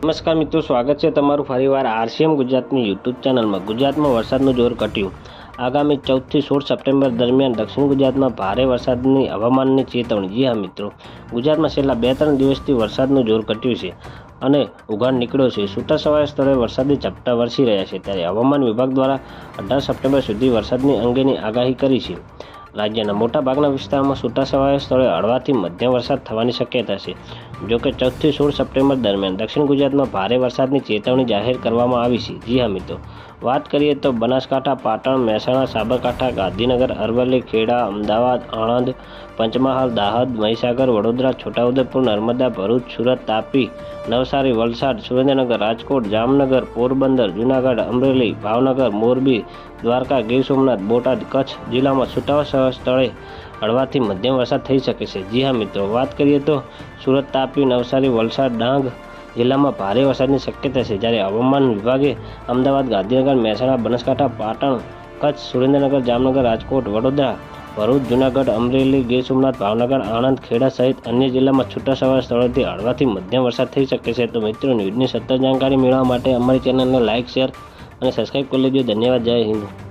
નમસ્કાર મિત્રો, સ્વાગત છે તમારું ફરીવાર આરસીએમ ગુજરાતની યુટ્યુબ ચેનલમાં. ગુજરાતમાં વરસાદનું જોર ઘટ્યું. આગામી ચૌદથી સોળ સપ્ટેમ્બર દરમિયાન દક્ષિણ ગુજરાતમાં ભારે વરસાદની હવામાનની ચેતવણી. જી હા, મિત્રો. ગુજરાતમાં છેલ્લા બે ત્રણ દિવસથી વરસાદનું જોર ઘટ્યું છે અને ઉઘાડ નીકળ્યો છે. છૂટાછવાયા સ્થળે વરસાદી ઝપટા વરસી રહ્યા છે. ત્યારે હવામાન વિભાગ દ્વારા અઢાર સપ્ટેમ્બર સુધી વરસાદની અંગેની આગાહી કરી છે. રાજ્યના મોટાભાગના વિસ્તારમાં સવાય સ્થળે હળવાથી મધ્યમ વરસાદ થવાની શક્યતા છે. જોકે ચૌદથી સોળ સપ્ટેમ્બર દરમિયાન દક્ષિણ ગુજરાતમાં ભારે વરસાદની ચેતવણી જાહેર કરવામાં આવી છે. જી હા મિત્રો. વાત કરીએ તો બનાસકાંઠા, પાટણ, મહેસાણા, સાબરકાંઠા, ગાંધીનગર, અરવલ્લી, ખેડા, અમદાવાદ, આણંદ, પંચમહાલ, દાહોદ, મહીસાગર, વડોદરા, છોટાઉદેપુર, નર્મદા, ભરૂચ, સુરત, તાપી, નવસારી, વલસાડ, સુરેન્દ્રનગર, રાજકોટ, જામનગર, પોરબંદર, જૂનાગઢ, અમરેલી, ભાવનગર, મોરબી, દ્વારકા, ગીર સોમનાથ, બોટાદ, કચ્છ જિલ્લામાં છૂટાછવાયા સ્થળે હળવાથી મધ્યમ વરસાદ થઈ શકે છે. જી હા મિત્રો, વાત કરીએ તો સુરત તાપી નવસારી વલસાડ, ડાંગ જિલ્લામાં ભારે વરસાદની શક્યતા છે. જ્યારે હવામાન વિભાગે અમદાવાદ, ગાંધીનગર, મહેસાણા, બનાસકાંઠા, પાટણ, કચ્છ, સુરેન્દ્રનગર, જામનગર, રાજકોટ, વડોદરા, ભરૂચ, જૂનાગઢ, અમરેલી, ગીર સોમનાથ, ભાવનગર, આણંદ, ખેડા સહિત અન્ય જિલ્લામાં છૂટાછવાયા સ્થળોથી હળવાથી મધ્યમ વરસાદ થઈ શકે છે. તો મિત્રો, ન્યૂઝની સતત જાણકારી મેળવવા માટે અમારી ચેનલને લાઇક શેર અને સબસ્ક્રાઇબ કરી લેજો. ધન્યવાદ. જય હિન્દ.